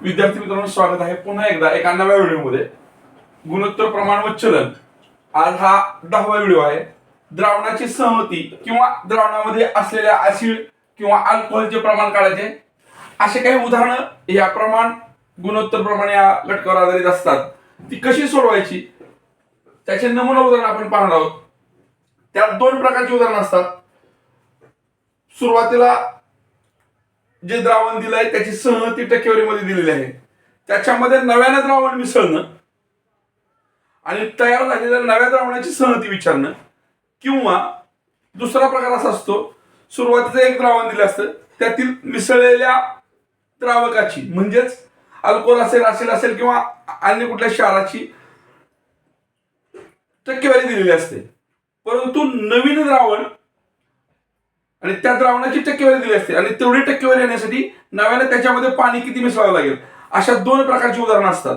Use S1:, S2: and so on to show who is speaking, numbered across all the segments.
S1: विद्यार्थी मित्रांनो स्वागत आहे पुन्हा एकदा एका नव्या व्हिडिओमध्ये. गुणोत्तर प्रमाण व चलन. आज हा दहावा व्हिडिओ आहे. द्रावणाची सहमती किंवा द्रावणामध्ये असलेल्या ऍसिड किंवा अल्कोहोलचे प्रमाण काढायचे. असे काही उदाहरणं या प्रमाण गुणोत्तर प्रमाण या घटकावर आधारित असतात. ती कशी सोडवायची? त्याचे नमुना उदाहरण आपण पाहणार आहोत. त्यात दोन प्रकारची उदाहरणं असतात. सुरुवातीला जे द्रावण दिलं आहे त्याची सहमती टक्केवारीमध्ये दिलेली आहे. त्याच्यामध्ये नव्यानं द्रावण मिसळणं आणि तयार झालेल्या नव्या द्रावणाची सहमती विचारणं किंवा दुसरा प्रकार असा असतो सुरुवातीचं एक द्रावण दिलं असतं त्यातील मिसळलेल्या द्रावकाची म्हणजेच अल्कोहोल असेल असेल असेल किंवा अन्य कुठल्या क्षाराची टक्केवारी दिलेली असते. परंतु नवीन द्रावण आणि त्या द्रावणाची टक्केवारी दिली असते. आणि तेवढी टक्केवारी येण्यासाठी नव्याने त्याच्यामध्ये पाणी किती मिसळावं लागेल? अशा दोन प्रकारची उदाहरणं असतात.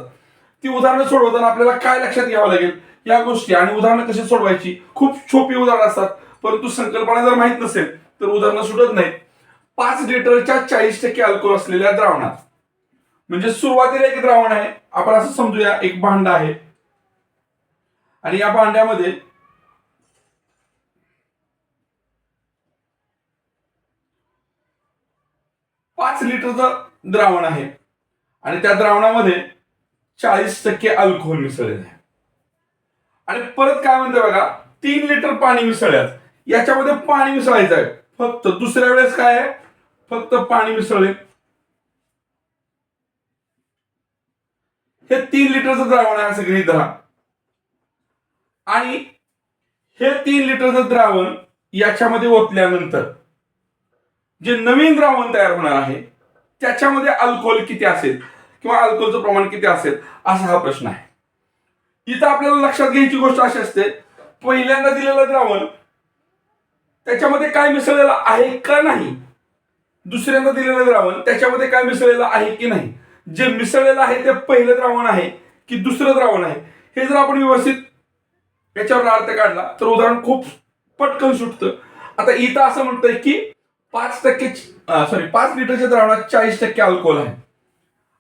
S1: ती उदाहरणं सोडवताना आपल्याला काय लक्षात घ्यावं लागेल? या गोष्टी. आणि उदाहरणं कशी सोडवायची? खूप सोपी उदाहरणं असतात. परंतु संकल्पना जर माहीत नसेल तर उदाहरणं सुटत नाहीत. पाच लिटरच्या चाळीस टक्के अल्कोहोल असलेल्या द्रावणात म्हणजे सुरुवातीला एक द्रावण आहे. आपण असं समजूया एक भांड आहे. आणि या भांड्यामध्ये पाच लिटरचं द्रावण आहे. आणि त्या द्रावणामध्ये चाळीस टक्के अल्कोहोल मिसळलेलं आहे. आणि परत काय म्हणते बघा तीन लिटर पाणी मिसळल्यात याच्यामध्ये पाणी मिसळायचं आहे. फक्त दुसऱ्या वेळेस काय आहे? फक्त पाणी मिसळले. हे तीन लिटरचं द्रावण आहे असं गृहीत धरा. आणि हे तीन लिटरचं द्रावण याच्यामध्ये ओतल्यानंतर जे नवीन द्रावण तयार होणार आहे त्याच्यामध्ये अल्कोहोल किती असेल किंवा अल्कोहोलचं प्रमाण किती असेल असा हा प्रश्न आहे. इथं आपल्याला लक्षात घ्यायची गोष्ट अशी असते पहिल्यांदा दिलेलं द्रावण त्याच्यामध्ये काय मिसळलेलं आहे का नाही? दुसऱ्यांदा दिलेलं द्रावण त्याच्यामध्ये काय मिसळलेलं आहे की नाही? जे मिसळलेलं आहे ते पहिलं द्रावण आहे की दुसरं द्रावण आहे? हे जर आपण व्यवस्थित याच्यावर अर्थ काढला तर उदाहरण खूप पटकन सुटतं. आता इथं असं म्हणतंय की पाच टक्के सॉरी पाच लिटरच्या द्रावणात चाळीस टक्के अल्कोहोल आहे.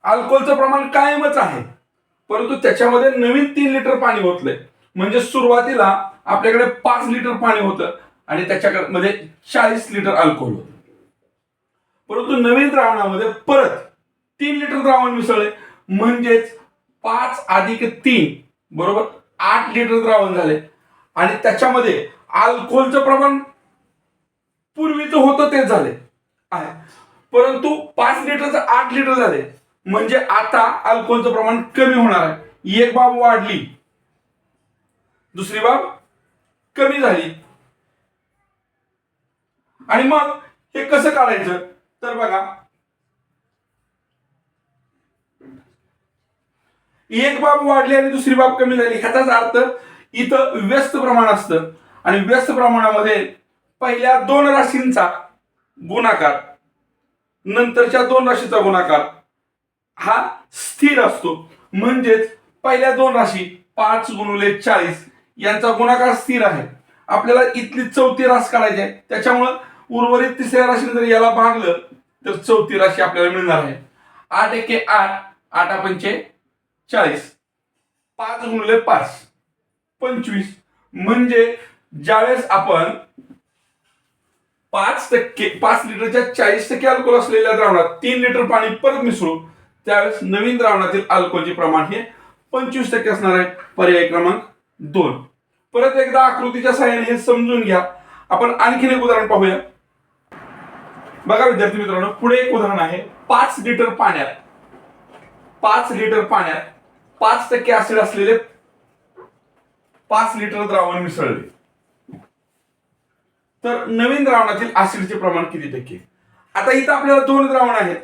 S1: अल्कोहोलचं प्रमाण कायमच आहे. परंतु त्याच्यामध्ये नवीन तीन लिटर पाणी होतलंय म्हणजे सुरुवातीला आपल्याकडे पाच लिटर पाणी होतं आणि त्याच्यामध्ये म्हणजे चाळीस लिटर अल्कोहोल होतं. परंतु नवीन द्रावणामध्ये परत तीन लिटर द्रावण मिसळले. म्हणजेच पाच अधिक तीन बरोबर आठ लिटर द्रावण झाले. आणि त्याच्यामध्ये अल्कोहोलचं प्रमाण पूर्वीचं होतं तेच झाले आहे. परंतु पाच लिटरचं आठ लिटर झाले म्हणजे आता अल्कोहोलचं प्रमाण कमी होणार आहे. एक बाब वाढली. दुसरी बाब कमी झाली. आणि मग हे कसं काढायचं? तर बघा. एक बाब वाढली आणि दुसरी बाब कमी झाली. ह्याचाच अर्थ इथं व्यस्त प्रमाण असतं. आणि व्यस्त प्रमाणामध्ये पहिल्या दोन राशींचा गुणाकार नंतरच्या दोन राशीचा गुणाकार हा स्थिर असतो. म्हणजेच पहिल्या दोन राशी पाच गुणुले चाळीस यांचा गुणाकार स्थिर आहे. आपल्याला इथली चौथी रास काढायची आहे. त्याच्यामुळं उर्वरित तिसऱ्या राशीने जर याला भागलं तर चौथी राशी आपल्याला मिळणार आहे. आठ एके आठ आठ पंचे चाळीस. पाच गुणले पाच पंचवीस. म्हणजे ज्यावेळेस आपण पाच टक्के पाच लिटरच्या चाळीस टक्के अल्कोहोल असलेल्या द्रावणात तीन लिटर पाणी परत मिसळू त्यावेळेस नवीन द्रावणातील अल्कोहोलचे प्रमाण हे पंचवीस टक्के असणार आहे. पर्याय क्रमांक दोन. परत एकदा आकृतीच्या सहाय्याने हे समजून घ्या. आपण आणखीन एक उदाहरण पाहूया. बघा विद्यार्थी मित्रांनो पुढे एक उदाहरण आहे. पाच लिटर पाण्यात पाच लिटर पाण्यात पाच टक्के ऍसिड असलेले पाच लिटर द्रावण मिसळले. तर नवीन द्रावणातील ऍसिडचे प्रमाण किती टक्के? आता इथं आपल्याला दोन द्रावण आहेत.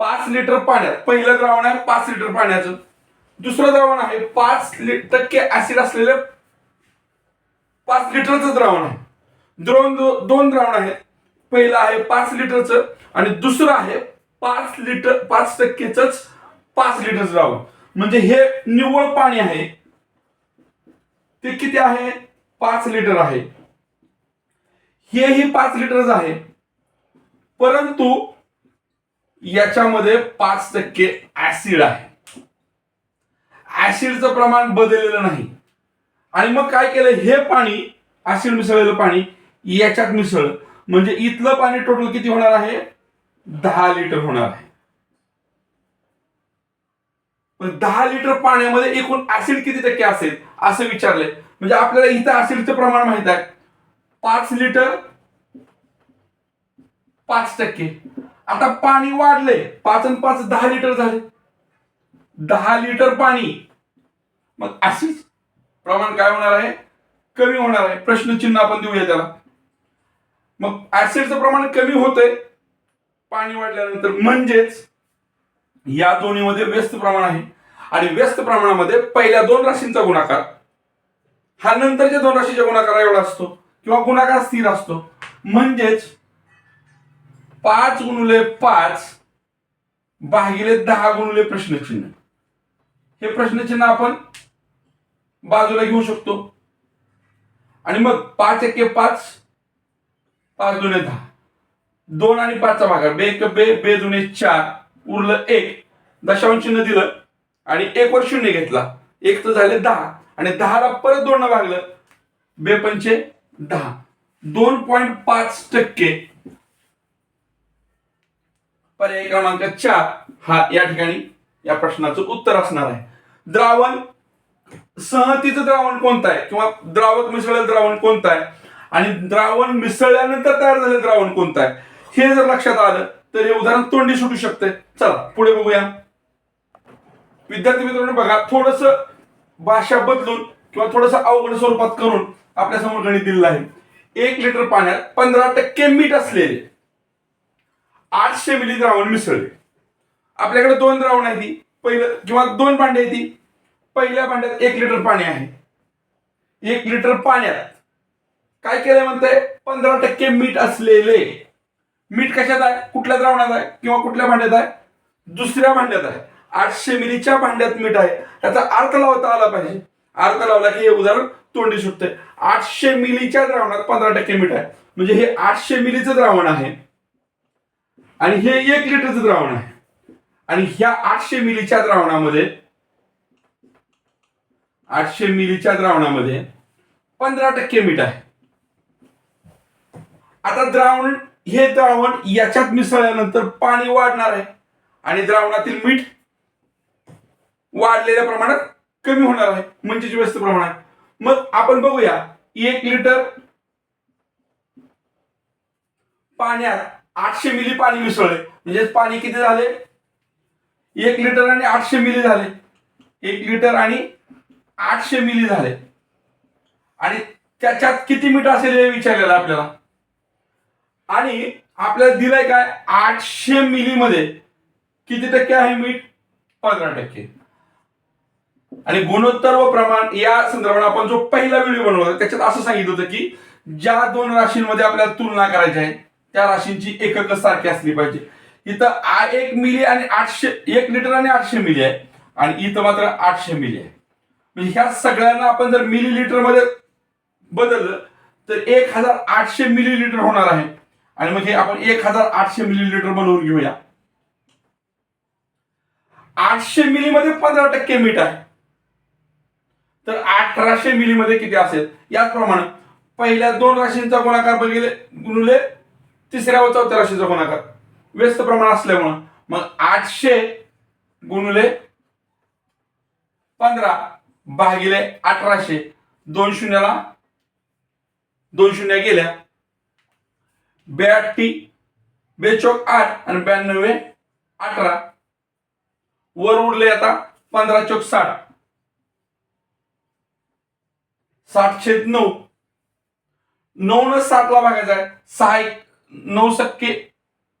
S1: पाच लिटर पाण्यात पहिलं द्रावण आहे पाच लिटर पाण्याचं. दुसरं द्रावण आहे पाच टक्के ऍसिड असलेलं पाच लिटरचं द्रावण आहे. दोन दोन द्रावण आहेत. पहिलं आहे पाच लिटरचं आणि दुसरं आहे पाच लिटर पाच टक्केच पाच लिटर द्रावण. म्हणजे हे निव्वळ पाणी आहे. ते किती आहे? पाच लिटर आहे. हेही पाच लिटरच आहे. परंतु याच्यामध्ये पाच टक्के ऍसिड आहे. ऍसिडचं प्रमाण बदललेलं नाही. आणि मग काय केलं? हे पाणी ऍसिड मिसळलेलं पाणी याच्यात मिसळ. म्हणजे इथलं पाणी टोटल किती होणार आहे? दहा लिटर होणार आहे. पण दहा लिटर पाण्यामध्ये एकूण ऍसिड किती टक्के असेल? असं विचारलंय. म्हणजे आपल्याला इथं ऍसिडचं प्रमाण माहीत आहे. पाच लिटर पाच टक्के. आता पाणी वाढले पाच आणि पाच दहा लिटर झाले. दहा लिटर पाणी. मग अशीच प्रमाण काय होणार आहे? कमी होणार आहे. प्रश्नचिन्ह आपण देऊया त्याला. मग ऍसिडचं प्रमाण कमी होतंय. पाणी वाढल्यानंतर म्हणजेच या दोन्हीमध्ये व्यस्त प्रमाण आहे. आणि व्यस्त प्रमाणामध्ये पहिल्या दोन राशींचा गुणाकार हा नंतरच्या दोन राशीच्या गुणाकार एवढा असतो. किंवा गुणाकार स्थिर असतो. म्हणजेच पाच गुणुले पाच भागिले दहा गुणुले प्रश्नचिन्ह. हे प्रश्नचिन्ह आपण बाजूला घेऊ शकतो. आणि मग पाच एके पाच पाच जुने दहा. दोन आणि पाचचा भागा बे एक बे बे दुने चार उरलं एक. दशांश चिन्ह दिलं आणि एक वर शून्य घेतला. एक तर झाले दहा. आणि दहाला परत दोन भागलं. बे पंचे दहा. दोन पॉइंट पाच टक्के. पर्याय क्रमांक चार हा या ठिकाणी या प्रश्नाचं उत्तर असणार आहे. द्रावण सहतीचं द्रावण कोणतं आहे? किंवा द्रावक मिसळलेलं द्रावण कोणतं आहे? आणि द्रावण मिसळल्यानंतर तयार झालेलं द्रावण कोणतं आहे? हे जर लक्षात आलं तर हे उदाहरण तोंडी सुटू शकते चला पुढे बघूया. विद्यार्थी मित्रांनो बघा थोडस भाषा बदलून किंवा थोडस अवघड स्वरूपात करून आपल्यासमोर गणित दिलेलं आहे. एक लिटर पाण्यात पंधरा टक्के मीठ असलेले आठशे मिली द्रावण मिसळले. आपल्याकडे दोन द्रावण आहे ती पहिलं किंवा दोन भांडे आहे ती पहिल्या भांड्यात एक लिटर पाणी आहे. एक लिटर पाण्यात काय केलंय म्हणते पंधरा टक्के मीठ असलेले. मीठ कशात आहे? कुठल्या द्रावणात आहे? किंवा कुठल्या भांड्यात आहे? दुसऱ्या भांड्यात आहे. आठशे मिलीच्या भांड्यात मीठ आहे. त्याचा अर्थ लावता आला पाहिजे. अर्थ लावला की हे उदाहरण तोंडी सुटते. आठशे मिलीच्या द्रावणात पंधरा टक्के मीठ आहे. म्हणजे हे आठशे मिलीचं द्रावण आहे. आणि हे एक लिटरचं द्रावण आहे. आणि ह्या आठशे मिलीच्या द्रावणामध्ये आठशे मिलीच्या द्रावणामध्ये पंधरा टक्के मीठ आहे. आता द्रावण हे द्रावण याच्यात मिसळल्यानंतर पाणी वाढणार आहे. आणि द्रावणातील मीठ वाढलेल्या प्रमाणात कमी होणार आहे. म्हणजे व्यस्त प्रमाण आहे मग आपण बघूया एक लिटर पाण्यात आठशे मिली पाणी मिसळले. म्हणजे पाणी किती झाले? एक लिटर आणि आठशे मिली झाले. एक लिटर आणि आठशे मिली झाले. आणि त्याच्यात किती मीठ असेल हे विचारलेलं आपल्याला? आणि आपल्याला दिलंय काय? आठशे मिली मध्ये किती टक्के आहे मीठ? पंधरा टक्के. आणि गुणोत्तर व प्रमाण या संदर्भात आपण जो पहिला व्हिडिओ बनवला होता, त्याच्यात असं सांगितलं होतं की ज्या दोन राशींमध्ये आपल्याला तुलना करायची आहे त्या राशींची एकक सारखी असली पाहिजे. इथं एक मिली आणि आठशे एक लिटर आणि आठशे मिली आहे आणि इथं मात्र आठशे मिली आहे. म्हणजे ह्या सगळ्यांना आपण जर मिली लिटरमध्ये बदललं तर एक हजार आठशे मिली लिटर होणार आहे. आणि मग हे आपण एक हजार आठशे मिली लिटर बनवून घेऊया. आठशे मिली मध्ये पंधरा टक्के मीठ आहे. तर अठराशे मिली मध्ये किती असेल? याचप्रमाणे पहिल्या दोन राशींचा गुणाकार बघितले गुणले तिसऱ्या व चौथ्या राशीचा गुणाकार. व्यस्त प्रमाण असल्यामुळं मग आठशे गुणले पंधरा भागिले अठराशे दोन शून्याला दोन शून्य गेल्या. ब्याटी बेचोक आठ आणि ब्याण्णवे अठरा. वर उरले आता पंधरा चोक साठ. साठ छेद नऊ. नऊ न सातला भागायचा आहे. सहा एक नऊ सक्के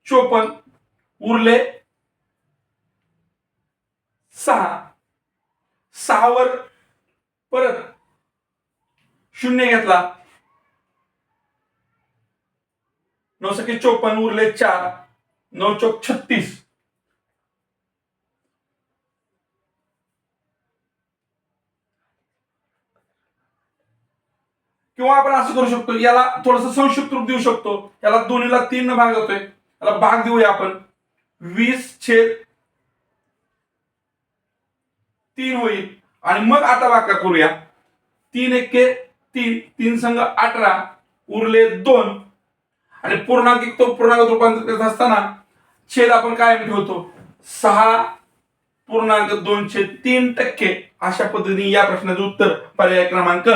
S1: चोपन्न. उरले सहा. सहावर परत शून्य घेतला. नऊ सके चोपन्न. उरले चार. नऊ चौक छत्तीस. किंवा आपण असं करू शकतो याला थोडस संक्षिप्त रूप देऊ शकतो. याला दोन्हीला तीन भाग जातोय याला भाग देऊया आपण. वीस छेद तीन होईल. आणि मग आता वाका करूया. तीन एक्के तीन. तीन संघ अठरा. उरले दोन. आणि पूर्णांक एक तो पूर्णांक रूपांतर करत असताना छेद आपण कायम ठेवतो? सहा पूर्णांक दोनशे तीन टक्के. अशा पद्धतीने या प्रश्नाचं उत्तर पर्याय क्रमांक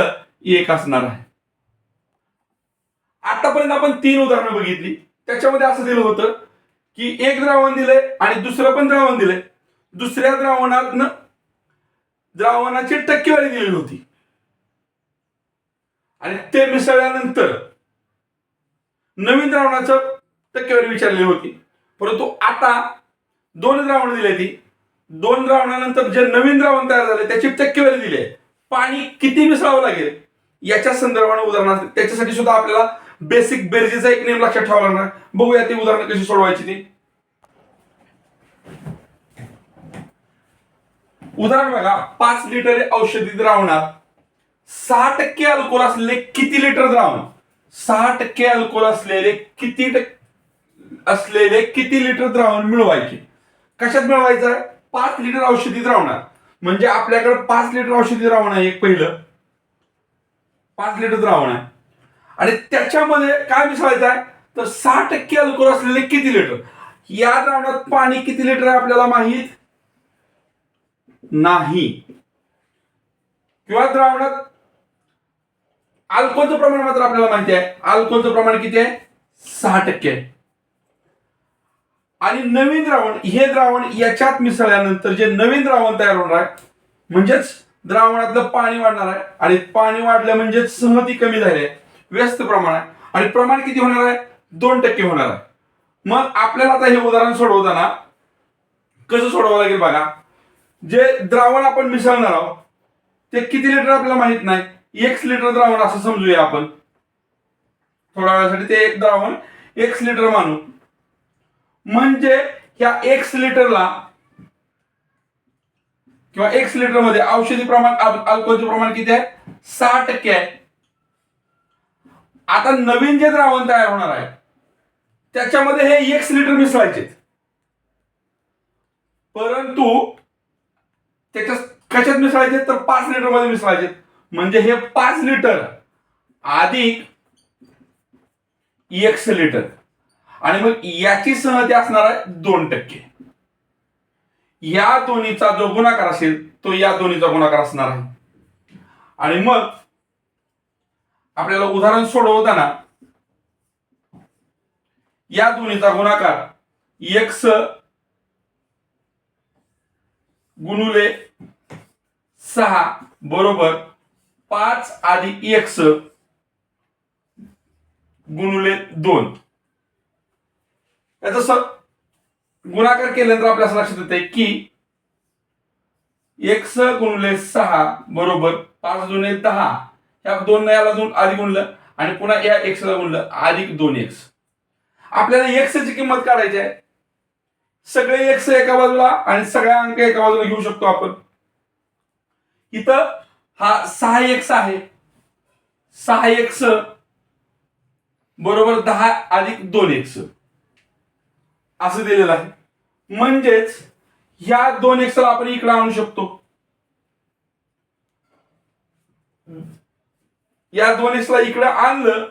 S1: एक असणार आहे. आतापर्यंत आपण तीन उदाहरणं बघितली. त्याच्यामध्ये असं दिलं होतं की एक द्रावण दिलंय आणि दुसरं पण द्रावण दिलंय. दुसऱ्या द्रावणात द्रावणाची टक्केवारी दिलेली होती. आणि ते मिसळल्यानंतर नवीन द्रावणाचं टक्केवारी विचारलेली होती. परंतु आता दोन द्रावण दिले ती दोन द्रावणानंतर जे नवीन द्रावण तयार झाले त्याची टक्केवारी दिली आहे. पाणी किती मिसळावं लागेल? याच्या संदर्भाने उदाहरण त्याच्यासाठी सुद्धा आपल्याला बेसिक बेरजेचा एक नियम लक्षात ठेवावा लागणार. बघूया ती उदाहरणं कशी सोडवायची ती. उदाहरण बघा पाच लिटर औषधी द्रावणात सहा टक्के अल्कोहोल असलेले किती लिटर द्रावण? सहा टक्के अल्कोहोल असलेले किती टक्के असलेले किती लिटर द्रावण मिळवायचे? कशात मिळवायचं? आहे पाच लिटर औषधी द्रावणात म्हणजे आपल्याकडे पाच लिटर औषधी द्रावण आहे एक पहिलं. पाच लिटर द्रावण आहे. आणि त्याच्यामध्ये काय मिसळायचं आहे? तर सहा टक्के अल्कोहोल असलेले किती लिटर या द्रावणात पाणी किती लिटर आहे आपल्याला माहीत? नाही. किंवा द्रावणात अल्कोहोलचं प्रमाण मात्र आपल्याला माहिती आहे. अल्कोहोलचं प्रमाण किती आहे? सहा टक्के. आहे आणि नवीन द्रावण हे द्रावण याच्यात मिसळल्यानंतर जे नवीन द्रावण तयार होणार आहे म्हणजेच द्रावणातलं पाणी वाढणार आहे. आणि पाणी वाढलं म्हणजेच सहती कमी झाली आहे. व्यस्त प्रमाण आहे. आणि प्रमाण किती होणार आहे? दोन टक्के होणार आहे. मग आपल्याला आता हे उदाहरण सोडवताना कसं सोडवावं लागेल बघा. जे द्रावण आपण मिसळणार आहोत ते किती लिटर आपल्याला माहीत नाही. एक लिटर द्रावण असं समजूया आपण. थोड्या वेळासाठी ते एक द्रावण एक लिटर मानू. म्हणजे ह्या एक लिटरला किंवा एक लिटरमध्ये औषधी प्रमाण अल्कोहोलचे प्रमाण किती आहे? सहा टक्के आहे. आता नवीन जे द्रावण तयार होणार आहे त्याच्यामध्ये हे एक लिटर मिसळायचे. परंतु त्याच्या कशात मिसळायचे? तर पाच लिटरमध्ये मिसळायचे. म्हणजे हे पाच लिटर अधिक एक लिटर आणि मग याची सहती असणार आहे दोन टक्के. या दोन्हीचा जो गुणाकार असेल तो या दोन्हीचा गुणाकार असणार आहे. आणि मग आपल्याला उदाहरण सोडवताना या दोन्हीचा गुणाकार एक्स गुणुले सहा बरोबर पाच आधी एक्स गुणुले दोन. याचा गुणाकार केल्यानंतर आपल्या लक्षात येते की एक्स गुणुले सहा बरोबर पाच जुने दहा. ह्या दोन याला दोन आधी गुणलं आणि पुन्हा या एक्स ला गुणलं अधिक दोन एक्स आपल्याला एक्स ची किंमत काढायची आहे. सगळे एक्स एका बाजूला आणि सगळ्या अंक एका बाजूला घेऊ शकतो आपण. इथं हा सहा एक्स आहे. सहा एक्स बरोबर दहा अधिक दोन एक्स असं दिलेलं आहे. म्हणजेच ह्या दोन एक्सला आपण इकडे आणू शकतो. या दोन्हीसला इकडं आणलं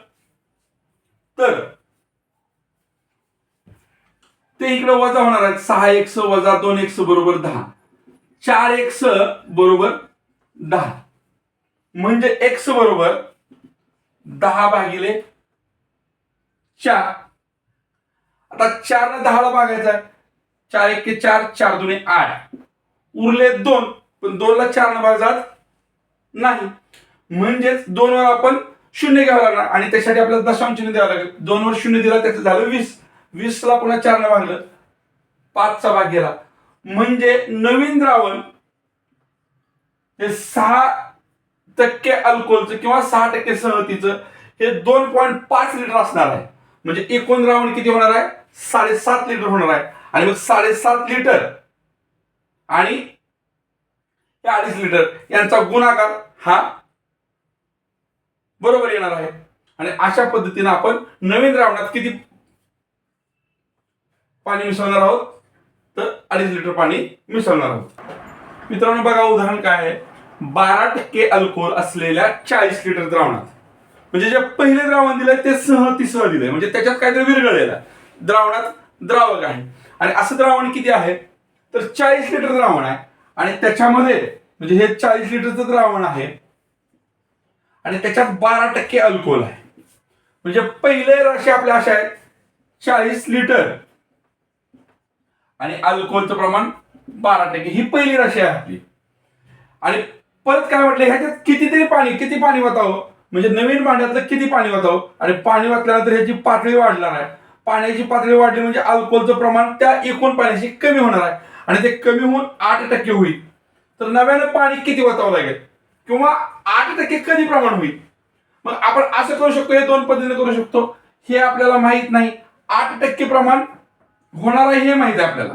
S1: तर ते इकडे वजा होणार आहेत. सहा एक्स वजा दोन एक्स बरोबर दहा. चार एक्स बरोबर दहा. म्हणजे एक्स बरोबर दहा भागिले चार. आता चार ने दहाला भागायचा आहे. चार एक चार चार दुने आठ. उरले दोन पण दोनला चार न भागजात नाही. म्हणजेच दोन वर आपण शून्य घ्यावं लागणार. आणि त्यासाठी आपल्याला दशांश चिन्ह द्यावं लागेल. दोन वर शून्य दिला त्याचं झालं वीस. वीसला पुन्हा चारनं भागलं. पाचचा भाग गेला. म्हणजे नवीन द्रावण हे सहा टक्के अल्कोहोलचं किंवा सहा टक्के सहतीचं हे दोन पॉईंट पाच लिटर असणार आहे. म्हणजे एकूण द्रावण किती होणार आहे? साडेसात लिटर होणार आहे. आणि मग साडेसात लिटर आणि अडीच लिटर यांचा गुणाकार हा बरोबर येणार आहे. आणि अशा पद्धतीने आपण नवीन द्रावणात किती पाणी मिसळणार आहोत? तर अडीच लिटर पाणी मिसळणार आहोत. मित्रांनो बघा उदाहरण काय आहे? बारा टक्के अल्कोहोल असलेल्या चाळीस लिटर द्रावणात. म्हणजे जे पहिले द्रावण दिलंय ते सह तिसह दिलंय. म्हणजे त्याच्यात काहीतरी विरघळलेलं आहे. द्रावणात द्रावक आहे. आणि असं द्रावण किती आहे? तर चाळीस लिटर द्रावण आहे. आणि त्याच्यामध्ये म्हणजे हे चाळीस लिटरचं द्रावण आहे. आणि त्याच्यात बारा टक्के अल्कोहोल आहे. म्हणजे पहिले राशी आपल्या अशा आहेत चाळीस लिटर. आणि अल्कोहोलचं प्रमाण बारा टक्के. ही पहिली राशी आहे आपली. आणि परत काय म्हटलं ह्याच्यात कितीतरी पाणी किती पाणी वाचावं म्हणजे नवीन भांड्यातलं किती पाणी वाचावं आणि पाणी वाचल्यानंतर ह्याची पातळी वाढणार आहे. पाण्याची पातळी वाढली म्हणजे अल्कोहोलचं प्रमाण त्या एकूण पाण्याशी कमी होणार आहे. आणि ते कमी होऊन आठ टक्के होईल. तर नव्यानं पाणी किती वाचावं लागेल? किंवा आठ टक्के कधी प्रमाण होईल. मग आपण असं करू शकतो हे दोन पद्धतीने करू शकतो. हे आपल्याला माहीत नाही. आठ टक्के प्रमाण होणार आहे हे माहीत आहे आपल्याला.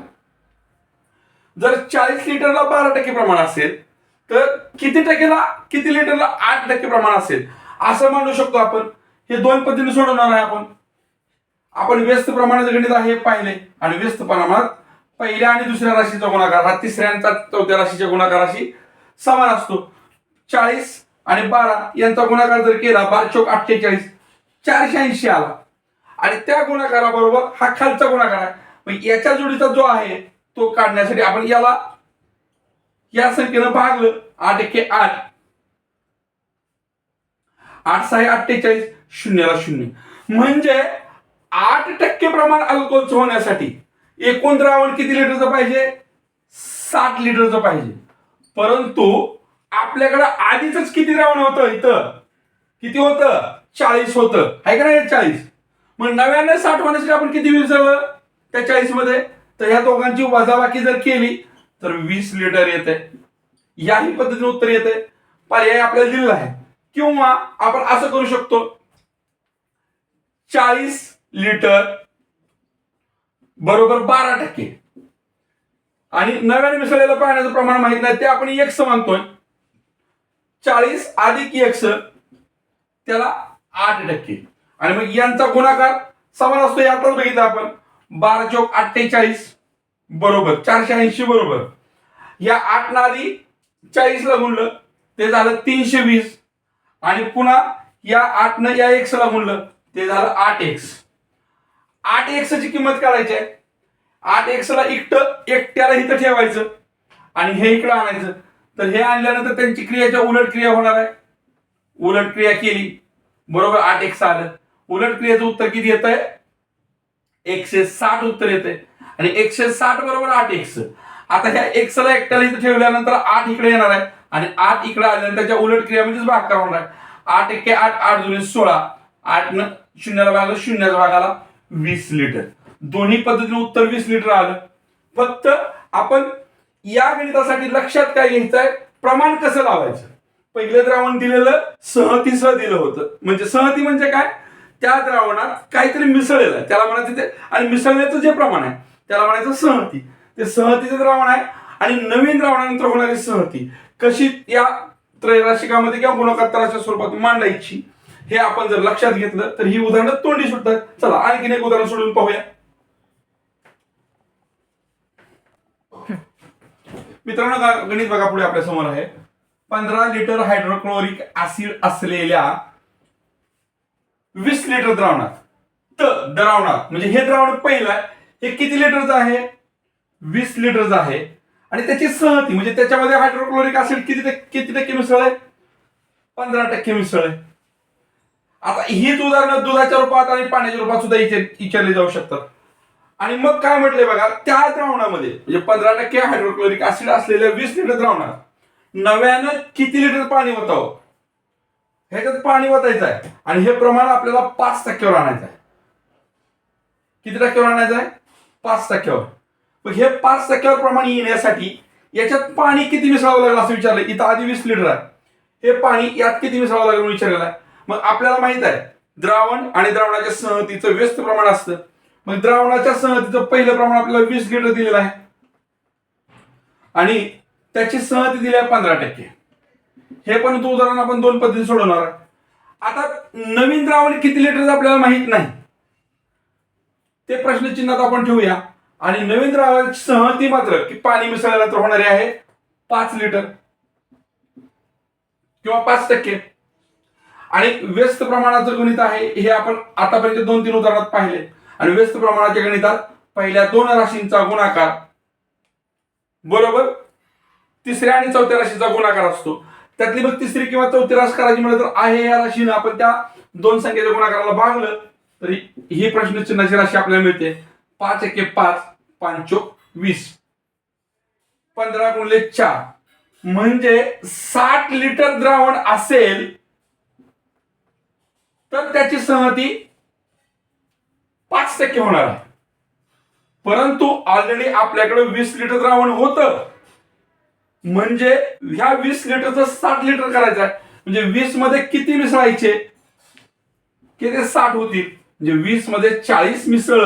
S1: जर चाळीस लिटरला बारा टक्के प्रमाण असेल तर किती टक्केला किती लिटरला आठ टक्के प्रमाण असेल? असं मानू शकतो आपण. हे दोन पद्धतीने सोडवणार आहे आपण. आपण व्यस्त प्रमाणाचं गणित आहे हे पाहिले आणि व्यस्त प्रमाणात पहिल्या आणि दुसऱ्या राशीचा गुणाकार हा तिसऱ्यांचा चौथ्या राशीच्या गुणाकाराशी समान असतो. चाळीस आणि बारा यांचा गुणाकार जर केला बारा चौक अठ्ठेचाळीस चारशे ऐंशी आला. आणि त्या गुणाकाराबरोबर हा खालचा गुणाकार आहे. मग याच्या जोडीचा जो आहे तो काढण्यासाठी आपण याला या संख्येनं भागलं. आठ एके आठ. आठ सहा अठ्ठेचाळीस शून्याला शून्य. म्हणजे आठ टक्के प्रमाण अल्कोहोलचं होण्यासाठी एकूण द्रावण किती लिटरचं पाहिजे? साठ लिटरचं पाहिजे. परंतु आपल्याकडं आधीच किती रावण होतं इथं? किती होतं? चाळीस होतं. आहे का नाही चाळीस? मग नव्याने साठ होण्यासाठी आपण किती विसरलं त्या चाळीसमध्ये तर ह्या दोघांची वजाबाकी जर केली तर वीस लिटर येते याही पद्धतीने उत्तर येते पर्याय आपल्याला दिलेला आहे. किंवा आपण असं करू शकतो. चाळीस लिटर बरोबर बारा टक्के. आणि नव्याने मिसळलेलं पाण्याचं प्रमाण माहीत नाही ते आपण एक मानतोय चाळीस अधिक एक्स त्याला आठ टक्के. आणि मग यांचा गुणाकार समान असतो यातच बघितलं आपण. बारा चौक अठ्ठेचाळीस बरोबर. चारशे ऐंशी बरोबर. या आठ ना आधी चाळीसला गुणलं ते झालं तीनशे वीस. आणि पुन्हा या आठ न या एक्स ला गुणलं ते झालं आठ एक्स. आठ एक्स ची किंमत काढायची आहे. आठ एक्स ला एकटं एकट्याला इथं ठेवायचं. आणि हे इकडं आणायचं. तर हे आणल्यानंतर त्यांची क्रियाच्या उलट क्रिया होणार आहे. उलट क्रिया केली. बरोबर आठ एक्स आलं. उलट क्रियेचं उत्तर किती येत आहे एकशे साठ उत्तर येते आणि एकशे साठ बरोबर आठ एक्स. आता ह्या एक्सला एकट्याला इथं ठेवल्यानंतर आठ इकडे येणार आहे. आणि आठ इकडे आल्यानंतर त्याच्या उलट क्रिया म्हणजेच भाग होणार आहे. आठ एक आठ आठ जुने सोळा. आठ न शून्याला भागलं शून्याचा भागाला वीस लिटर. दोन्ही पद्धतीने उत्तर वीस लिटर आलं. फक्त आपण या गणितासाठी लक्षात काय घ्यायचंय? प्रमाण कसं लावायचं? पहिलं द्रावण दिलेलं सहतीसह दिलं होतं. म्हणजे सहती म्हणजे काय? त्या द्रावणात काहीतरी मिसळलेलं आहे. त्याला म्हणायचं ते आणि मिसळण्याचं जे प्रमाण आहे त्याला म्हणायचं सहती. ते सहतीचं द्रावण आहे आणि नवीन द्रावणानंतर होणारी सहती. कशी या त्रैराशिकामध्ये किंवा गुणोत्तराच्या स्वरूपात मांडायची हे आपण जर लक्षात घेतलं तर ही उदाहरणं तोंडी सुटतात. चला आणखीन एक उदाहरण सोडून पाहूया. मित्रांनो गणित बघा पुढे आपल्यासमोर आहे. पंधरा लिटर हायड्रोक्लोरिक ऍसिड असलेल्या वीस लिटर द्रावणात. तर द्रावणात. म्हणजे हे द्रावण पहिलं आहे. हे किती लिटरचं आहे? वीस लिटरचं आहे. आणि त्याची सहती म्हणजे त्याच्यामध्ये हायड्रोक्लोरिक ऍसिड किती किती टक्के मिसळ आहे? पंधरा टक्के मिसळ आहे. आता हीच उदाहरणं दुधाच्या रूपात आणि पाण्याच्या रूपात सुद्धा विचारली जाऊ शकतात. आणि मग काय म्हटलंय बघा त्या द्रावणामध्ये म्हणजे पंधरा टक्के हायड्रोक्लोरिक ऍसिड असलेल्या वीस लिटर द्रावणात नव्यानं किती लिटर पाणी होतं ह्याच्यात पाणी वतायचं आहे. आणि हे प्रमाण आपल्याला पाच टक्क्यावर आणायचं आहे. किती टक्क्यावर आणायचं आहे? पाच टक्क्यावर. मग हे पाच टक्क्यावर प्रमाण येण्यासाठी याच्यात पाणी किती मिसळावं लागेल असं विचारलं. इथं आधी वीस लिटर आहे. हे पाणी यात किती मिसळावं लागेल विचारलेलं आहे. मग आपल्याला माहीत आहे द्रावण आणि द्रावणाच्या सहतीचं व्यस्त प्रमाण असतं. मग द्रावणाच्या सहतीचं पहिलं प्रमाण आपल्याला वीस लिटर दिलेलं आहे. आणि त्याची सहती दिली आहे पंधरा टक्के. हे पण तो उदाहरण आपण दोन पद्धती सोडवणार. आहे आता नवीन द्रावण किती लिटर आपल्याला माहीत नाही. ते प्रश्नचिन्हात आपण ठेवूया. आणि नवीन द्रावणाची सहती मात्र की पाणी मिसळल्यानंतर होणारी आहे पाच लिटर किंवा पाच टक्के. आणि व्यस्त प्रमाणाचं गणित आहे हे आपण आतापर्यंत दोन तीन उदाहरणात पाहिले. आणि व्यस्त प्रमाणाच्या गणितात पहिल्या दोन राशींचा गुणाकार बरोबर तिसऱ्या आणि चौथ्या राशीचा गुणाकार असतो. त्यातली मग तिसरी किंवा चौथी राशी करायची म्हणलं तर आहे या राशीनं आपण त्या दोन संख्येच्या गुणाकाराला भागलं तरी ही प्रश्नचिन्हाची राशी आपल्याला मिळते. पाच एके पाच पांचोक वीस. पंधरा गुणले चार. म्हणजे साठ लिटर द्रावण असेल तर त्याची सहती पाच टक्के होणार. आहे परंतु ऑलरेडी आपल्याकडे वीस लिटर द्रावण होतं. म्हणजे ह्या वीस लिटरचं साठ लिटर करायचं आहे. म्हणजे वीसमध्ये किती मिसळायचे की ते साठ होतील? म्हणजे वीसमध्ये चाळीस मिसळ.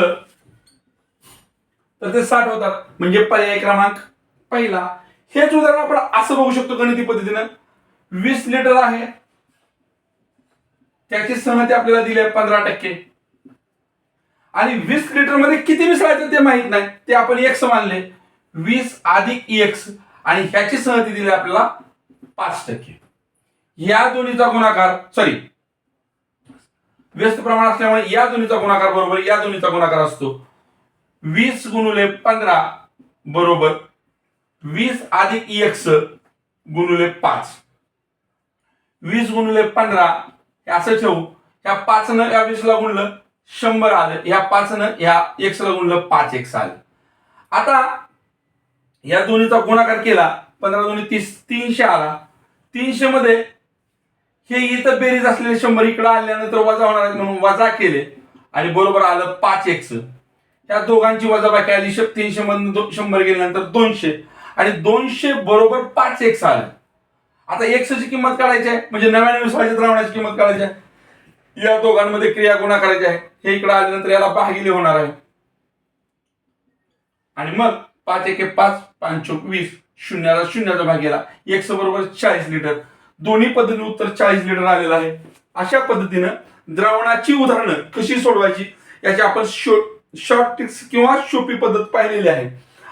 S1: तर ते साठ होतात. म्हणजे पर्याय क्रमांक पहिला. हेच उदाहरण आपण असं बघू शकतो गणिती पद्धतीनं. वीस लिटर आहे. त्याची सहमती आपल्याला दिली आहे पंधरा टक्के. आणि वीस लिटरमध्ये किती मिसळायचं ते माहीत नाही. ते आपण एक्स मानले. वीस अधिक एक्स आणि ह्याची सहती दिली आपल्याला पाच टक्के. या दोन्हीचा गुणाकार सॉरी व्यस्त प्रमाण असल्यामुळे या दोन्हीचा गुणाकार बरोबर या दोन्हीचा गुणाकार असतो. वीस गुणुले पंधरा बरोबर. वीस अधिक एक्स गुणुले पाच. वीस गुणुले पंधरा असं ठेवू. या पाच न या वीसला गुणलं शंभर आलं ह्या पाच न ह्या एक्सला गुणलं पाच एक्स आलं. आता या दोन्हीचा गुणाकार केला पंधरा दोन्ही तीस तीनशे आला. तीनशे मध्ये हे इथं बेरीज असलेले शंभर इकडं आल्यानंतर वजा होणार म्हणून वजा केले आणि बरोबर आलं पाच एक्स. या दोघांची वजाबाकी आली? तीनशे मधून दो- शंभर गेल्यानंतर दोनशे. आणि दोनशे बरोबर पाच एक्स आलं. आता एक्सची किंमत काढायची आहे म्हणजे नव्याने विसरायच्या द्रावणाची किंमत काढायची आहे. या दोघांमध्ये क्रिया गुणा करायची आहे. हे इकडे आल्यानंतर याला भागिले होणार आहे. आणि मग पाच एके पाच पाच वीस शून्याला शून्याचा भाग गेला. एक्स बरोबर चाळीस लिटर दोन्ही पद्धतीने उत्तर चाळीस लिटर आलेलं आहे. अशा पद्धतीनं द्रावणाची उदाहरणं कशी सोडवायची याची आपण शो शॉर्ट टिक्स किंवा सोपी पद्धत पाहिलेली आहे.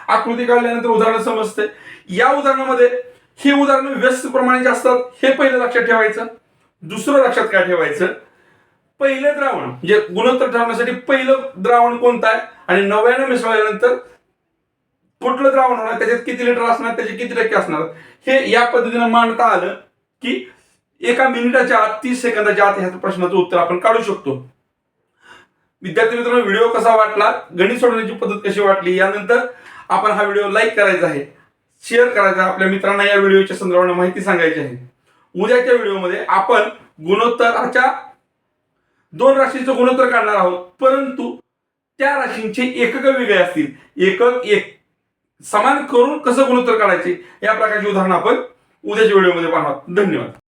S1: आकृती काढल्यानंतर उदाहरणं समजते या उदाहरणामध्ये हे उदाहरणं व्यस्त प्रमाणाचे असतात हे पहिलं लक्षात ठेवायचं. दुसरं लक्षात काय ठेवायचं? पहिलं द्रावण. म्हणजे गुणोत्तर ठरवण्यासाठी पहिलं द्रावण कोणतं आहे? आणि नव्यानं मिसळल्यानंतर कुठलं द्रावण होणार? त्याच्यात किती लिटर असणार? त्याचे किती टक्के असणार? हे या पद्धतीनं मांडता आलं की एका मिनिटाच्या आत तीस सेकंदाच्या आत ह्या प्रश्नाचं उत्तर आपण काढू शकतो. विद्यार्थी मित्रांनो व्हिडिओ कसा वाटला? गणित सोडवण्याची पद्धत कशी वाटली? यानंतर आपण हा व्हिडिओ लाईक करायचा आहे. शेअर करायचा आपल्या मित्रांना या व्हिडिओच्या संदर्भाने माहिती सांगायची आहे. उद्याच्या व्हिडिओमध्ये आपण गुणोत्तराच्या दोन राशींचं गुणोत्तर काढणार आहोत. परंतु त्या राशींचे एकक वेगळे असतील. एकक एक. समान करून कसं गुणोत्तर काढायचे? या प्रकारची उदाहरणं आपण उद्याच्या व्हिडिओमध्ये पाहणार धन्यवाद.